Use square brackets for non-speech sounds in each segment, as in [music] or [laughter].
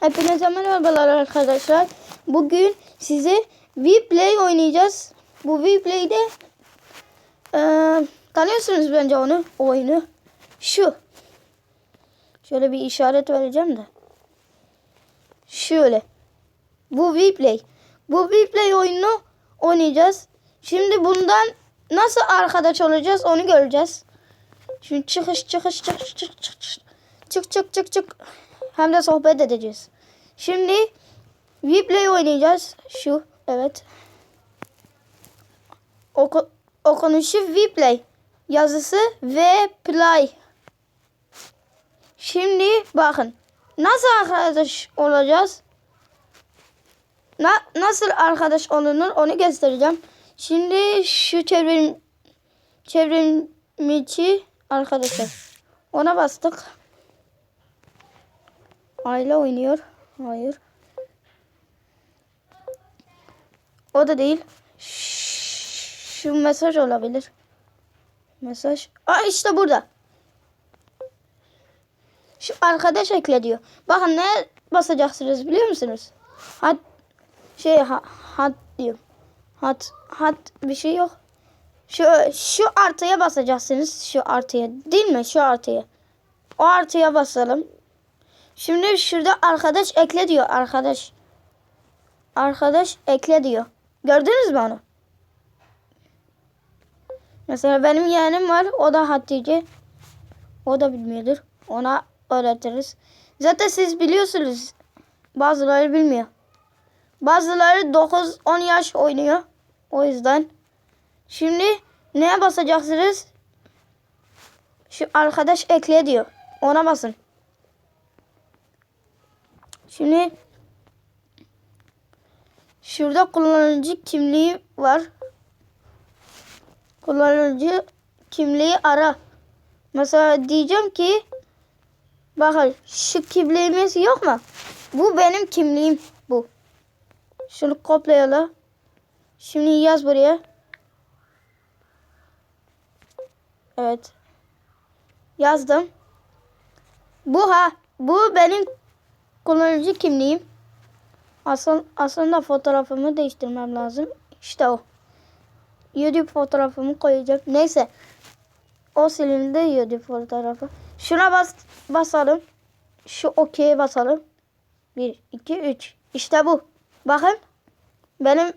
Hepinize merhabalar arkadaşlar. Bugün size Vplay oynayacağız. Bu Vplay'de eee tanıyorsunuz bence onu, oyunu. Şu. Şöyle bir işaret vereceğim de. Şöyle. Bu Vplay. Bu Vplay oyununu oynayacağız. Şimdi bundan nasıl arkadaş olacağız onu göreceğiz. Şimdi çıkış çıkış çıkış çık çık çık çık çık çık hem de sohbet edeceğiz. Şimdi Vplay oynayacağız. Şu evet. Oku, okunuşu Vplay. Yazısı V Play. Şimdi bakın. Nasıl arkadaş olacağız? Na, nasıl arkadaş olunur onu göstereceğim. Şimdi şu çevrim çevrimiçi arkadaşlar. Ona bastık. Aile oynuyor. Hayır. O da değil. Şu mesaj olabilir. Mesaj. Aa işte burada. Şu arkadaş ekle diyor. Bakın ne basacaksınız biliyor musunuz? Hat şey ha, hat diyor. Hat hat bir şey yok. Şu şu artıya basacaksınız. Şu artıya. Değil mi? Şu artıya. O artıya basalım. Şimdi şurada arkadaş ekle diyor. Arkadaş. Arkadaş ekle diyor. Gördünüz mü onu? Mesela benim yeğenim var. O da Hatice. O da bilmiyordur. Ona öğretiriz. Zaten siz biliyorsunuz. Bazıları bilmiyor. Bazıları 9-10 yaş oynuyor. O yüzden. Şimdi neye basacaksınız? Şu arkadaş ekle diyor. Ona basın. Şimdi şurada kullanıcı kimliği var. Kullanıcı kimliği ara. Mesela diyeceğim ki bakın şu kimliğimiz yok mu? Bu benim kimliğim bu. Şunu kopyalayalım. Şimdi yaz buraya. Evet. Yazdım. Bu ha. Bu benim kullanıcı kimliğim. Asıl, aslında fotoğrafımı değiştirmem lazım. İşte o. YouTube fotoğrafımı koyacağım. Neyse. O silindi YouTube fotoğrafı. Şuna bas, basalım. Şu OK'ye basalım. 1, 2, 3. İşte bu. Bakın. Benim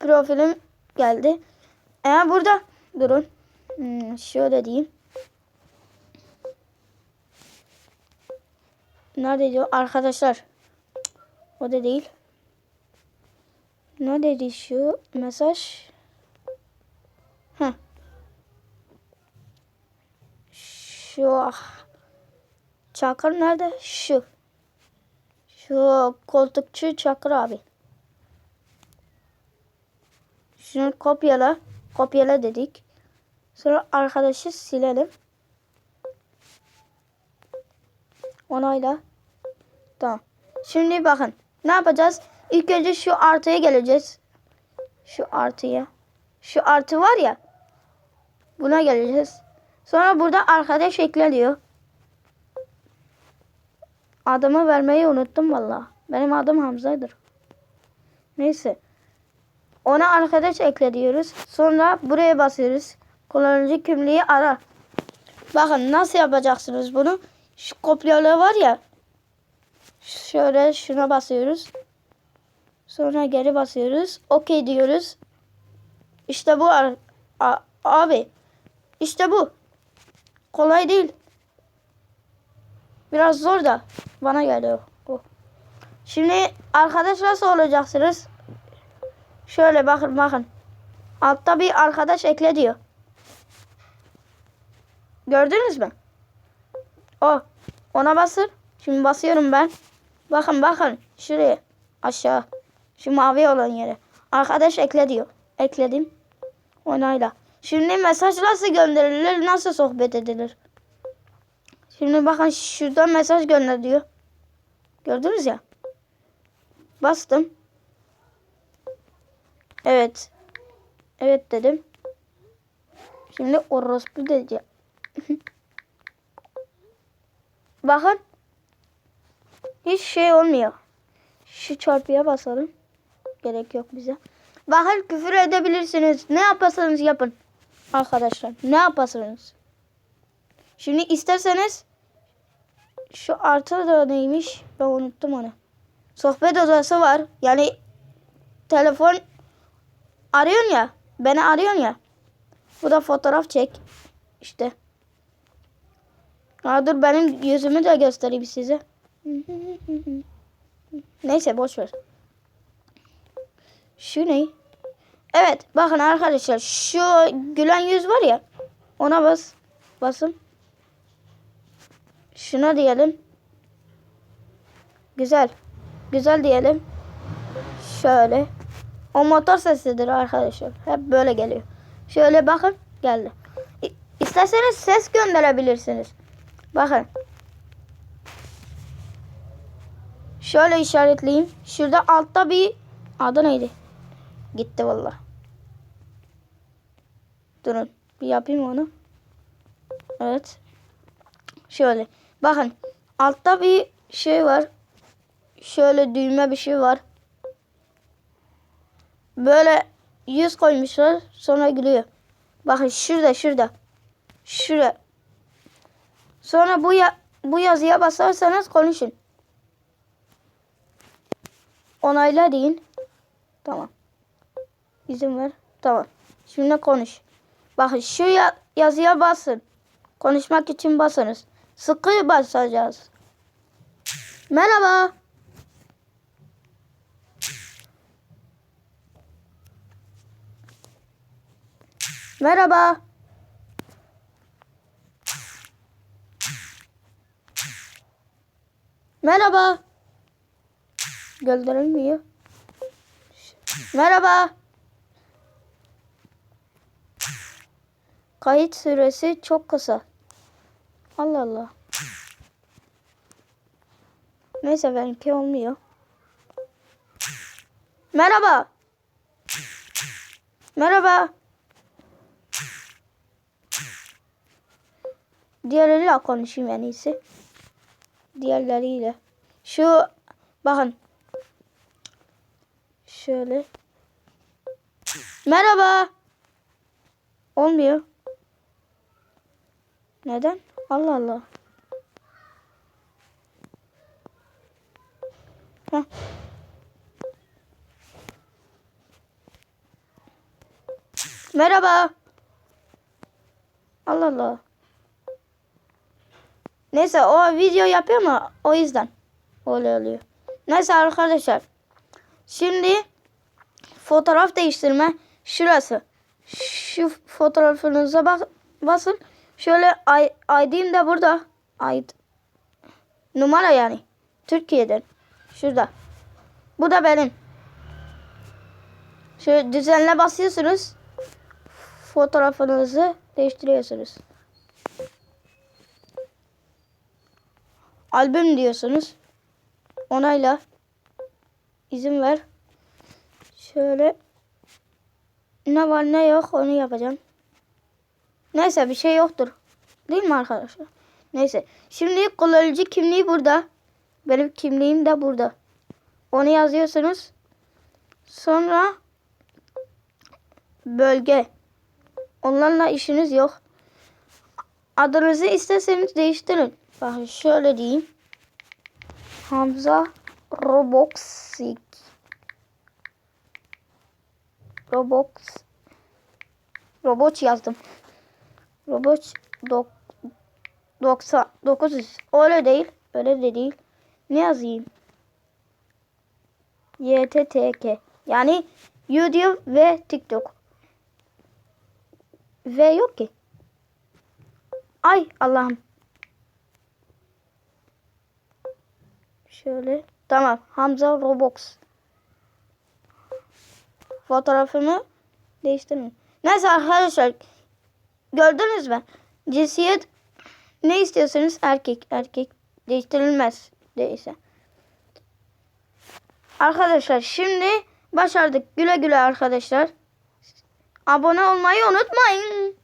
profilim geldi. Eğer burada durun. Hmm, şöyle diyeyim. Nerede diyor? Arkadaşlar. O da değil. Ne dedi şu mesaj? Heh. Şu ah. Çakır nerede? Şu. Şu koltukçu Çakır abi. Şunu kopyala. Kopyala dedik. Sonra arkadaşı silelim. Onayla. Tamam. Şimdi bakın. Ne yapacağız? İlk önce şu artıya geleceğiz. Şu artıya. Şu artı var ya. Buna geleceğiz. Sonra burada arkadaş ekle diyor. Adımı vermeyi unuttum valla. Benim adım Hamza'dır. Neyse. Ona arkadaş ekle diyoruz. Sonra buraya basıyoruz. Kullanıcı kimliği ara. Bakın nasıl yapacaksınız bunu? Şu kopyalı var ya. Şöyle şuna basıyoruz. Sonra geri basıyoruz. Okey diyoruz. İşte bu abi. İşte bu. Kolay değil. Biraz zor da bana geliyor bu. Şimdi arkadaş nasıl olacaksınız? Şöyle bakın bakın. Altta bir arkadaş ekle diyor. Gördünüz mü? O. Ona basır. Şimdi basıyorum ben. Bakın bakın. Şuraya. Aşağı. Şu mavi olan yere. Arkadaş ekle diyor. Ekledim. Onayla. Şimdi mesaj nasıl gönderilir? Nasıl sohbet edilir? Şimdi bakın şurada mesaj gönder diyor. Gördünüz ya. Bastım. Evet. Evet dedim. Şimdi orospu diyeceğim. [laughs] Bakın. Hiç şey olmuyor. Şu çarpıya basalım. Gerek yok bize. Bakın küfür edebilirsiniz. Ne yaparsanız yapın. Arkadaşlar ne yaparsanız. Şimdi isterseniz şu artı da neymiş? Ben unuttum onu. Sohbet odası var. Yani telefon arıyorsun ya. Beni arıyorsun ya. Bu da fotoğraf çek. İşte. Ha, dur benim yüzümü de göstereyim size. Neyse boş ver. Şu ne? Evet bakın arkadaşlar şu gülen yüz var ya ona bas. Basın. Şuna diyelim. Güzel. Güzel diyelim. Şöyle. O motor sesidir arkadaşlar. Hep böyle geliyor. Şöyle bakın geldi. İsterseniz ses gönderebilirsiniz. Bakın. Şöyle işaretleyeyim. Şurada altta bir adı neydi? Gitti valla. Durun. Bir yapayım onu. Evet. Şöyle. Bakın. Altta bir şey var. Şöyle düğme bir şey var. Böyle yüz koymuşlar. Sonra gülüyor. Bakın şurada şurada. Şurada. Sonra bu ya bu yazıya basarsanız konuşun. Onayla deyin. Tamam. İzin ver. Tamam. Şimdi konuş. Bakın şu ya- yazıya basın. Konuşmak için basınız. Sıkı basacağız. Merhaba. Merhaba. Merhaba. Gölgelenmiyor. Merhaba. Kayıt süresi çok kısa. Allah Allah. Neyse benimki olmuyor. Merhaba. Merhaba. Diğerleriyle konuşayım en iyisi. Diğerleriyle. Şu bakın. Şöyle. Merhaba. Olmuyor. Neden? Allah Allah. Heh. Merhaba. Allah Allah. Neyse o video yapıyor mu? O yüzden. Öyle oluyor. Neyse arkadaşlar. Şimdi fotoğraf değiştirme şurası. Şu fotoğrafınıza bak basın. Şöyle ID'm de burada. ID. Numara yani. Türkiye'den. Şurada. Bu da benim. Şöyle düzenle basıyorsunuz. Fotoğrafınızı değiştiriyorsunuz. Albüm diyorsunuz. Onayla. İzin ver. Şöyle ne var ne yok onu yapacağım. Neyse bir şey yoktur. Değil mi arkadaşlar? Neyse. Şimdi kullanıcı kimliği burada. Benim kimliğim de burada. Onu yazıyorsunuz. Sonra bölge. Onlarla işiniz yok. Adınızı isterseniz değiştirin. Bakın şöyle diyeyim. Hamza Roboxik. Robox. Robot yazdım. Robot dok 90 900. Öyle değil. Öyle de değil. Ne yazayım? YTTK. Yani YouTube ve TikTok. V yok ki. Ay Allah'ım. Şöyle. Tamam. Hamza Roblox. Fotoğrafımı değiştirmeyin. Neyse arkadaşlar. Gördünüz mü? Cinsiyet ne istiyorsanız erkek erkek değiştirilmez değilse. Arkadaşlar şimdi başardık. Güle güle arkadaşlar. Abone olmayı unutmayın.